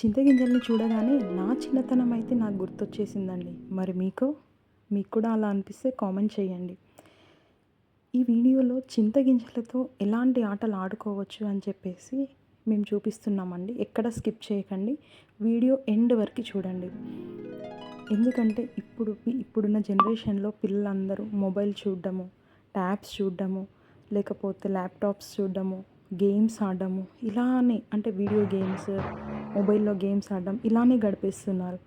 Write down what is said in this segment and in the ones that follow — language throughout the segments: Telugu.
చింతగింజల్ని చూడగానే నా చిన్నతనం అయితే నాకు గుర్తొచ్చేసిందండి. మరి మీకు? మీకు కూడా అలా అనిపిస్తే కామెంట్ చేయండి. ఈ వీడియోలో చింతగింజలతో ఎలాంటి ఆటలు ఆడుకోవచ్చు అని చెప్పేసి మేము చూపిస్తున్నామండి. ఎక్కడ స్కిప్ చేయకండి. వీడియో ఎండ్ వరకు చూడండి. ఎందుకంటే ఇప్పుడు ఇప్పుడున్న జనరేషన్లో పిల్లలందరూ మొబైల్ చూడడము ట్యాబ్స్ చూడడము లేకపోతే ల్యాప్టాప్స్ చూడడము గేమ్స్ ఆడడము ఇలానే అంటే వీడియో గేమ్స్ మొబైల్లో గేమ్స్ ఆడడం ఇలానే గడిపేస్తున్నారు.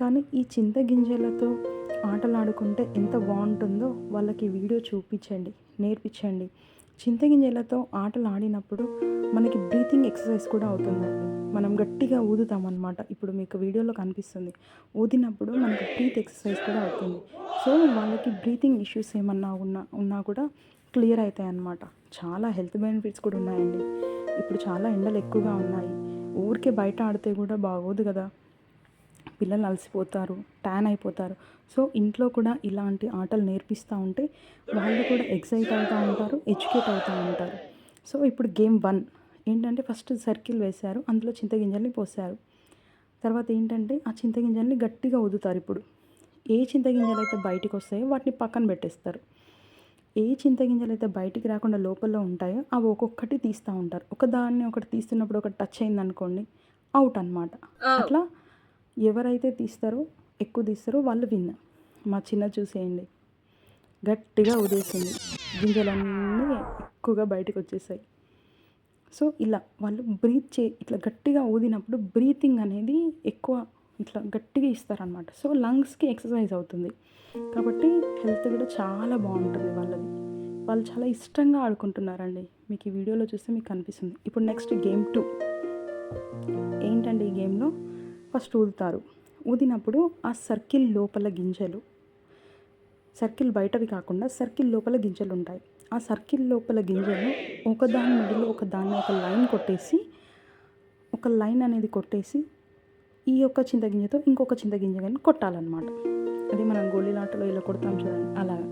కానీ ఈ చింతగింజలతో ఆటలు ఆడుకుంటే ఎంత బాగుంటుందో వాళ్ళకి వీడియో చూపించండి నేర్పించండి. చింతగింజలతో ఆటలు ఆడినప్పుడు మనకి బ్రీతింగ్ ఎక్సర్సైజ్ కూడా అవుతుందండి. మనం గట్టిగా ఊదుతామన్నమాట. ఇప్పుడు మీకు వీడియోలో కనిపిస్తుంది. ఊదినప్పుడు మనకి బ్రీత్ ఎక్సర్సైజ్ కూడా అవుతుంది. సో వాళ్ళకి బ్రీతింగ్ ఇష్యూస్ ఏమన్నా ఉన్నా ఉన్నా కూడా క్లియర్ అవుతాయి అన్నమాట చాలా హెల్త్ బెనిఫిట్స్ కూడా ఉన్నాయండి. ఇప్పుడు చాలా ఎండలు ఎక్కువగా ఉన్నాయి. ఊరికే బయట ఆడితే కూడా బాగోదు కదా. పిల్లలు అలసిపోతారు ట్యాన్ అయిపోతారు. సో ఇంట్లో కూడా ఇలాంటి ఆటలు నేర్పిస్తూ ఉంటే వాళ్ళు కూడా ఎక్సైట్ అవుతూ ఉంటారు ఎడ్యుకేట్ అవుతూ ఉంటారు. సో ఇప్పుడు గేమ్ వన్ ఏంటంటే ఫస్ట్ సర్కిల్ వేశారు అందులో చింతగింజల్ని పోసారు తర్వాత ఏంటంటే ఆ చింతగింజల్ని గట్టిగా ఊదుతారు ఇప్పుడు. ఏ చింతగింజలు అయితే బయటికి వస్తాయో వాటిని పక్కన పెట్టేస్తారు. ఏ చింతగింజలు అయితే బయటికి రాకుండా లోపల ఉంటాయో అవి ఒక్కొక్కటి తీస్తూ ఉంటారు. ఒక దాన్ని ఒకటి తీస్తున్నప్పుడు ఒకటి టచ్ అయింది అనుకోండి అవుట్ అనమాట అట్లా ఎవరైతే తీస్తారో ఎక్కువ తీస్తారో వాళ్ళు విన్ మా చిన్న చూసేయండి. గట్టిగా ఉదేసింది. గింజలన్నీ ఎక్కువగా బయటకు వచ్చేసాయి. సో ఇలా వాళ్ళు బ్రీత్ చే ఇట్లా గట్టిగా ఊదినప్పుడు బ్రీతింగ్ అనేది ఎక్కువ ఇట్లా గట్టిగా ఇస్తారనమాట. సో లంగ్స్కి ఎక్సర్సైజ్ అవుతుంది. కాబట్టి హెల్త్ కూడా చాలా బాగుంటుంది వాళ్ళది. వాళ్ళు చాలా ఇష్టంగా ఆడుకుంటున్నారండి. మీకు ఈ వీడియోలో చూస్తే మీకు కనిపిస్తుంది ఇప్పుడు నెక్స్ట్ గేమ్ టూ. ఏంటండి ఈ గేమ్లో? ఫస్ట్ ఊదుతారు. ఊదినప్పుడు ఆ సర్కిల్ లోపల గింజలు సర్కిల్ బయటవి కాకుండా సర్కిల్ లోపల గింజలు ఉంటాయి. ఆ సర్కిల్ లోపల గింజలు ఒకదాని మిడిలో ఒక దాన్ని ఒక లైన్ కొట్టేసి ఒక లైన్ అనేది కొట్టేసి ఈ యొక్క చింతగింజతో ఇంకొక చింతగింజ కానీ కొట్టాలన్నమాట. అది మనం గోళీలాటలో ఇలా కొడతాం చూడండి. అలాగా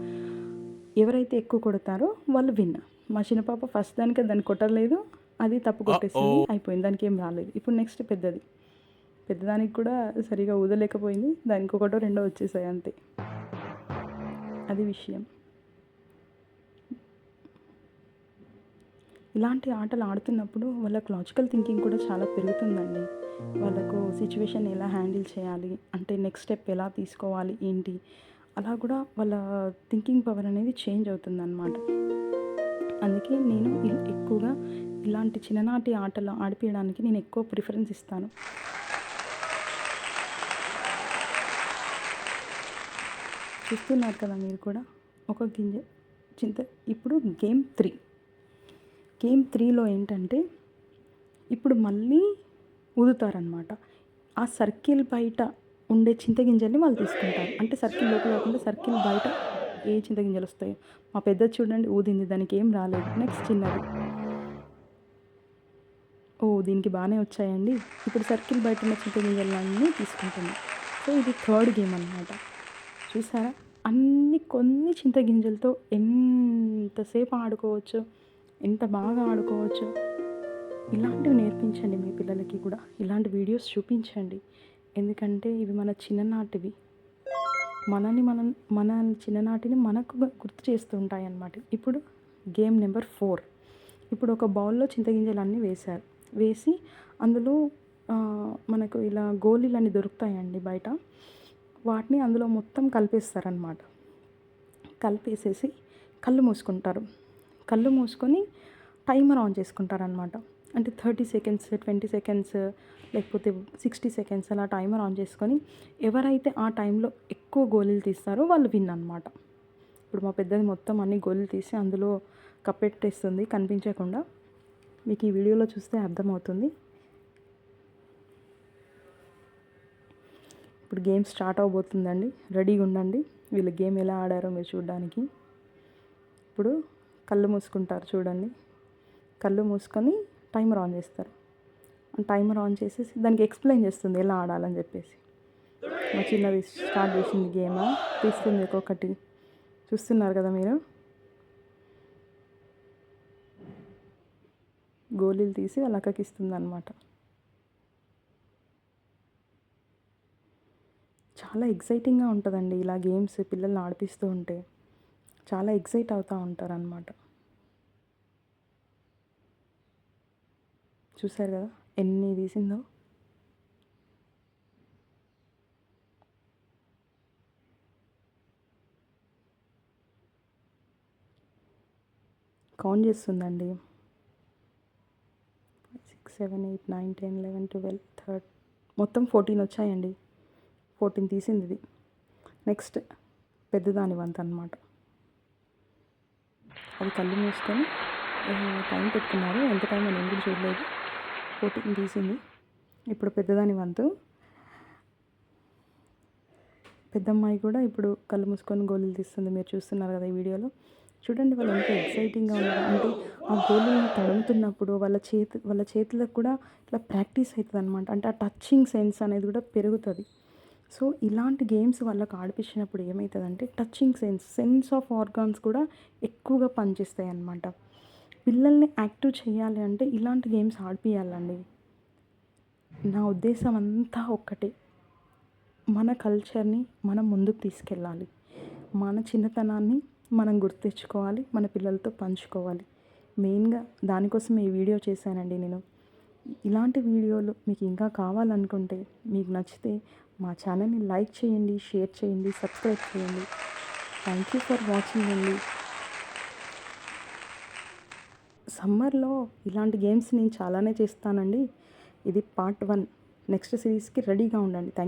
ఎవరైతే ఎక్కువ కొడతారో వాళ్ళు విన్. మా చిన్న పాప ఫస్ట్ దానికి దాన్ని కొట్టలేదు. అది తప్పు కొట్టేసింది. అయిపోయింది. దానికి ఏం రాలేదు. ఇప్పుడు నెక్స్ట్ పెద్దది. పెద్దదానికి కూడా సరిగా ఊదలేకపోయింది. దానికి ఒకటో రెండో వచ్చేసాయి అంతే. అది విషయం. ఇలాంటి ఆటలు ఆడుతున్నప్పుడు వాళ్ళకి లాజికల్ థింకింగ్ కూడా చాలా పెరుగుతుందండి. వాళ్ళకు సిచ్యువేషన్ ఎలా హ్యాండిల్ చేయాలి? అంటే నెక్స్ట్ స్టెప్ ఎలా తీసుకోవాలి? ఏంటి? అలా కూడా వాళ్ళ థింకింగ్ పవర్ అనేది చేంజ్ అవుతుందన్నమాట. అందుకే నేను ఎక్కువగా ఇలాంటి చిన్ననాటి ఆటలు ఆడిపించడానికి నేను ఎక్కువ ప్రిఫరెన్స్ ఇస్తాను. చూస్తున్నారు కదా మీరు కూడా? ఒక గింజ చింత ఇప్పుడు గేమ్ త్రీ గేమ్ త్రీలో ఏంటంటే ఇప్పుడు మళ్ళీ ఊదుతారనమాట ఆ సర్కిల్ బయట ఉండే చింతగింజల్ని వాళ్ళు తీసుకుంటారు. అంటే సర్కిల్ లోపల కాకుండా సర్కిల్ బయట ఏ చింతగింజలు వస్తాయో. మా పెద్ద చూడండి ఊదింది దానికి ఏం రాలేదు. నెక్స్ట్ చిన్నది. ఓ దీనికి బాగానే వచ్చాయండి. ఇప్పుడు సర్కిల్ బయట ఉన్న చింతగింజలన్నీ తీసుకుంటుంది సో ఇది థర్డ్ గేమ్ అనమాట చూసారా? అన్ని కొన్ని చింతగింజలతో ఎంతసేపు ఆడుకోవచ్చు ఎంత బాగా ఆడుకోవచ్చు. ఇలాంటివి నేర్పించండి మీ పిల్లలకి కూడా. ఇలాంటి వీడియోస్ చూపించండి. ఎందుకంటే ఇవి మన చిన్ననాటివి. మనని మనం మన చిన్ననాటిని మనకు గుర్తు చేస్తూ ఉంటాయి అన్నమాట ఇప్పుడు గేమ్ నెంబర్ ఫోర్. ఇప్పుడు ఒక బౌల్లో చింతగింజలు అన్నీ వేశారు. వేసి అందులో మనకు ఇలా గోళీలన్నీ దొరుకుతాయండి బయట. వాటిని అందులో మొత్తం కలిపేస్తారనమాట కలిపేసేసి కళ్ళు మూసుకుంటారు. కళ్ళు మూసుకొని టైమర్ ఆన్ చేసుకుంటారనమాట అంటే థర్టీ సెకండ్స్ ట్వంటీ సెకండ్స్ లేకపోతే సిక్స్టీ సెకండ్స్ అలా టైమర్ ఆన్ చేసుకొని ఎవరైతే ఆ టైంలో ఎక్కువ గోళీలు తీస్తారో వాళ్ళు విన్ అనమాట ఇప్పుడు మా పెద్దది మొత్తం అన్ని గోళీలు తీసి అందులో కప్పెట్టేస్తుంది కనిపించకుండా. మీకు ఈ వీడియోలో చూస్తే అర్థమవుతుంది. ఇప్పుడు గేమ్ స్టార్ట్ అవబోతుందండి. రెడీగా ఉండండి. వీళ్ళు గేమ్ ఎలా ఆడారో మీరు చూడడానికి. ఇప్పుడు కళ్ళు మూసుకుంటారు చూడండి. కళ్ళు మూసుకొని టైమర్ ఆన్ చేస్తారు. టైమర్ ఆన్ చేసేసి దానికి ఎక్స్ప్లెయిన్ చేస్తుంది ఎలా ఆడాలని చెప్పేసి. మా చిన్నది స్టార్ట్ చేసింది గేమ్? తీస్తుంది ఒక్కొక్కటి. చూస్తున్నారు కదా మీరు? గోళీలు తీసి వాళ్ళ అక్కకి ఇస్తుంది అనమాట చాలా ఎక్సైటింగ్గా ఉంటుందండి ఇలా గేమ్స్ పిల్లల్ని ఆడిపిస్తూ ఉంటే. చాలా ఎక్సైట్ అవుతూ ఉంటారనమాట చూసారు కదా? ఎన్ని తీసిందో? కౌంట్ చేస్తుందండి. Six seven eight nine ten eleven twelve third మొత్తం ఫోర్టీన్ వచ్చాయండి. ఫోర్టీన్ తీసింది ఇది. నెక్స్ట్ పెద్దదాని వంత అనమాట అది కళ్ళు మూసుకొని టైం పెట్టుకున్నారు. ఎంత టైం అని కూడా చూడలేదు. కోటింగ్ తీసింది. ఇప్పుడు పెద్దదాని వంతు. పెద్దమ్మాయి కూడా ఇప్పుడు కళ్ళు మూసుకొని గోళీలు తీస్తుంది. మీరు చూస్తున్నారు కదా ఈ వీడియోలో. చూడండి వాళ్ళు ఎంత ఎక్సైటింగ్గా ఉన్నారు. అంటే ఆ గోళీలను తడుముతున్నప్పుడు వాళ్ళ చేతి వాళ్ళ చేతులకు కూడా ఇట్లా ప్రాక్టీస్ అవుతుంది అనమాట అంటే ఆ టచ్చింగ్ సెన్స్ అనేది కూడా పెరుగుతుంది. సో ఇలాంటి గేమ్స్ వాళ్ళకి ఆడిపించినప్పుడు ఏమవుతుందంటే touching sense sense of organs కూడా ఎక్కువగా పనిచేస్తాయి అన్నమాట పిల్లల్ని యాక్టివ్ చేయాలి అంటే ఇలాంటి గేమ్స్ ఆడిపియాలండి నా ఉద్దేశం అంతా ఒక్కటే. మన కల్చర్ని మనం ముందుకు తీసుకెళ్ళాలి. మన చిన్నతనాన్ని మనం గుర్తించుకోవాలి మన పిల్లలతో పంచుకోవాలి. మెయిన్గా దానికోసం ఈ వీడియో చేశానండి నేను. ఇలాంటి వీడియోలు మీకు ఇంకా కావాలనుకుంటే మీకు నచ్చితే మా ఛానల్ని లైక్ చేయండి షేర్ చేయండి సబ్స్క్రైబ్ చేయండి. థ్యాంక్ యూ ఫర్ వాచింగ్ అండి. సమ్మర్లో ఇలాంటి గేమ్స్ నేను చాలానే చేస్తానండి. ఇది పార్ట్ వన్. నెక్స్ట్ సిరీస్కి రెడీగా ఉండండి. Thank you